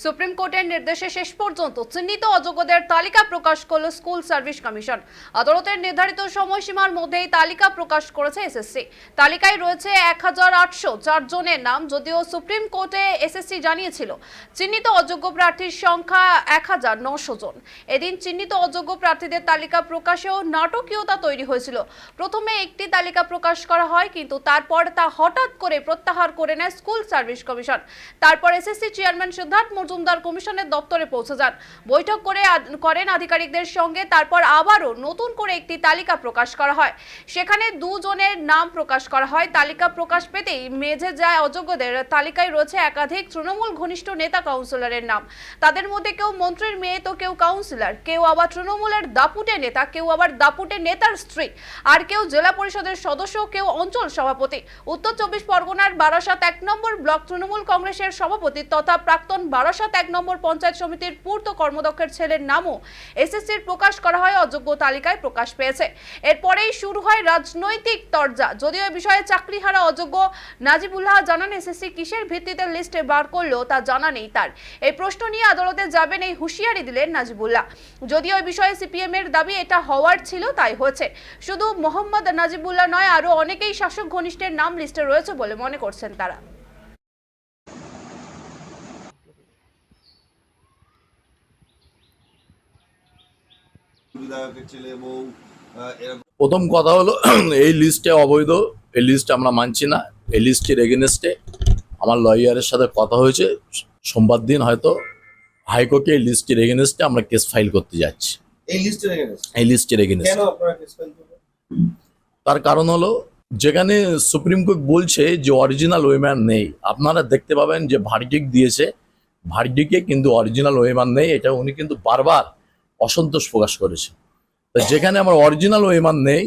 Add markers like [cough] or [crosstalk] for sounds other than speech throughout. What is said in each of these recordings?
Supreme কোর্টের নির্দেশে শেষ পর্যন্ত চিহ্নিত অযোগ্যদের তালিকা প্রকাশ করল স্কুল সার্ভিস কমিশন। আদালতের নির্ধারিত সময়সীমার মধ্যেই তালিকা প্রকাশ করেছে এসএসসি। তালিকায় রয়েছে এক হাজার আটশো চার জনের নাম, যদিও সুপ্রিম কোর্টে এসএসসি জানিয়েছিল চিহ্নিত অযোগ্য প্রার্থীর সংখ্যা এক হাজার নশো জন। এদিন চিহ্নিত অযোগ্য প্রার্থীদের তালিকা প্রকাশেও নাটকীয়তা তৈরি হয়েছিল। প্রথমে একটি তালিকা প্রকাশ করা হয়, কিন্তু তারপর তা হঠাৎ করে প্রত্যাহার করে নেয় স্কুল সার্ভিস কমিশন। তারপর এসএসসি চেয়ারম্যান সিদ্ধার্থ মজুমদার কমিশনের দপ্তরে পৌঁছে যান। বৈঠক করে করেন আধিকারিকদের সঙ্গে, তারপর আবারও নতুন করে একটি তালিকা প্রকাশ করা হয়। সেখানে দুজনের নাম প্রকাশ করা হয়। তালিকা প্রকাশ পেতেই মেঝে যায় অযোগ্যদের। তালিকায় রয়েছে একাধিক তৃণমূল ঘনিষ্ঠ নেতা কাউন্সিলরের নাম। তাদের মধ্যে কেউ মন্ত্রীর মেয়ে, তো কেউ কাউন্সিলর। কেউ আবার তৃণমূলের দাপুটে নেতা, কেউ আবার দাপুটে নেতার স্ত্রী। আর কেউ জেলা পরিষদের সদস্য, কেউ অঞ্চল সভাপতি। উত্তর চব্বিশ পরগনার বারাসাত এক নম্বর ব্লক তৃণমূল কংগ্রেসের সভাপতি তথা প্রাক্তন বারাসাত এক নম্বর পঞ্চায়েত সমিতির পূর্ত কর্মদক্ষের ছেলের নামও এসএসসির প্রকাশ করা হয়, অযোগ্য তালিকায় প্রকাশ পেয়েছে। এরপরেই শুরু হয় রাজনৈতিক তরজা। যদিও এ বিষয়ে চাকরিহারা অযোগ্য নাজিবুল্লাহ জানান এসএসসি কিসের ভিত্তিতে লিস্টে বার করল তা জানা নেই তার। এই প্রশ্ন নিয়ে আদালতে যাবেন এই হুঁশিয়ারি দিলেন নাজিবুল্লাহ। যদিও এই বিষয়ে সিপিএম এর দাবি এটা হওয়ার ছিল, তাই হয়েছে। শুধু মোহাম্মদ নাজিবুল্লাহ নয়, আরও অনেকেই শাসক ঘনিষ্ঠের নাম লিস্টে রয়েছে বলে মনে করছেন তারা। বিধায়কের ছেলে বউ প্রথম কথা হলো [clears throat] এই লিস্টে অবৈধ এই লিস্ট আমরা মানছি না এই লিস্টের এগেনস্টে আমার লয়ারের সাথে কথা হয়েছে। সোমবার দিন হয়তো হাইকোর্টে এই লিস্টের এগেনস্টে আমরা কেস ফাইল করতে যাচ্ছি। এই লিস্টের এগেনস্টে তার কারণ হলো যেখানে সুপ্রিম কোর্ট বলছে যে অরিজিনাল ওয়েম্যান নেই। আপনারা দেখতে পাবেন যে ভার্ডিক দিয়েছে। ভার্ডিকে কিন্তু অরিজিনাল ওয়েম্যান নেই। এটা উনি কিন্তু বারবার অসন্তোষ প্রকাশ করেছে। যেখানে আমার অরিজিনাল ওয়েম্যান নেই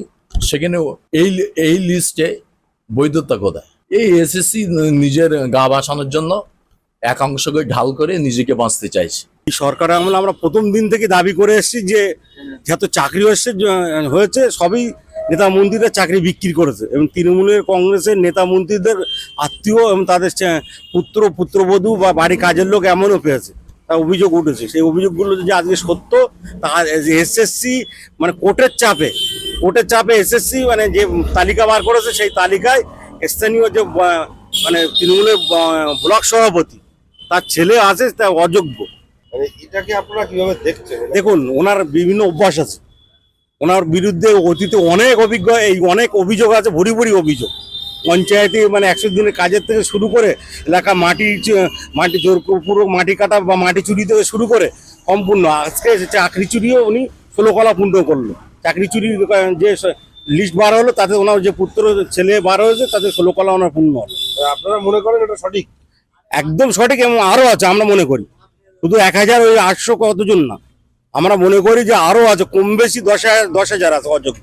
সেখানে এই এই লিস্টে বৈধতা কোথায়? এই এসএসসি নিজের গা বাঁচানোর জন্য এক অংশকে ঢাল করে নিজেকে বাঁচতে চাইছে। সরকার আমলে আমরা প্রথম দিন থেকে দাবি করে এসেছি যে, যত চাকরি হয়েছে হয়েছে, সবই নেতা মন্ত্রীরা চাকরি বিক্রি করেছে এবং তৃণমূলের কংগ্রেসের নেতা মন্ত্রীদের আত্মীয় এবং তাদের পুত্র, পুত্রবধূ বা বাড়ি কাজের লোক এমনও পেয়েছে। অভিযোগ উঠেছে। সেই অভিযোগগুলো যদি আজকে সত্য তা এসএসসি মানে কোর্টের চাপে কোর্টের চাপে এসএসসি মানে যে তালিকা বার করেছে সেই তালিকায় স্থানীয় যে মানে তৃণমূলের ব্লক সভাপতি তার ছেলে আছে তা অযোগ্য। মানে এটাকে আপনারা কীভাবে দেখছেন? দেখুন ওনার বিভিন্ন অভ্যাস আছে। ওনার বিরুদ্ধে অতীতে অনেক অভিজ্ঞ এই অনেক অভিযোগ আছে ভরি ভরি অভিযোগ। পঞ্চায়েতে মানে একশো দিনের কাজের থেকে শুরু করে এলাকা মাটি মাটি জোর পুরো মাটি কাটা বা মাটি চুরি থেকে শুরু করে সম্পূর্ণ। আজকে চাকরি চুরিও উনি ষোলো কলা পূর্ণ করল। চাকরি আহ, যে লিস্ট বার হলো তাতে ওনার যে পুত্র ছেলে বার হয়েছে তাতে ষোলো কলা ওনার পূর্ণ হলো। আপনারা মনে করেন এটা সঠিক? একদম সঠিক এবং আরও আছে আমরা মনে করি। শুধু এক হাজার ওই আটশো কতজন না। আমরা মনে করি যে আরও আছে কম বেশি দশ হাজার দশ হাজার আছে অযোগ্য।